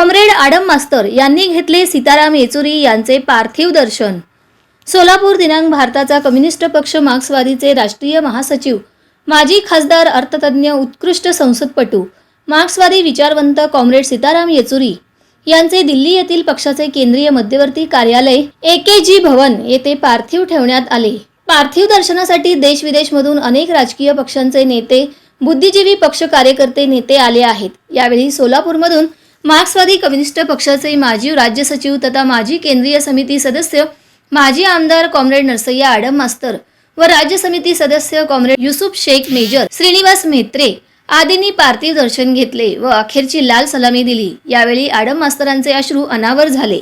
Comrade Adam मास्तर यांनी घेतले सीताराम येचुरी यांचे पार्थिव दर्शन. सोलापूर दिनांक भारताचा कम्युनिस्ट पक्ष मार्क्सवादीचे राष्ट्रीय महासचिव माजी खासदार अर्थतज्ञ उत्कृष्ट संसदपटू मार्क्सवादी विचारवंत कॉम्रेड सीताराम येचुरी यांचे दिल्ली येथील पक्षाचे केंद्रीय मध्यवर्ती कार्यालय ए के जी भवन येथे पार्थिव ठेवण्यात आले. पार्थिव दर्शनासाठी देश विदेशमधून अनेक राजकीय पक्षांचे नेते बुद्धिजीवी पक्ष कार्यकर्ते नेते आले आहेत. यावेळी सोलापूरमधून मार्क्सवादी कम्युनिस्ट पक्षाचे माजी राज्य सचिव तथा माजी केंद्रीय समिती सदस्य माजी आमदार कॉम्रेड नरसय्या आडम मास्तर व राज्य समिती सदस्य कॉम्रेड युसुफ शेख मेजर श्रीनिवास म्हेत्रे आदींनी पार्थिव दर्शन घेतले व अखेरची लाल सलामी दिली. यावेळी आडम मास्तरांचे अश्रू अनावर झाले.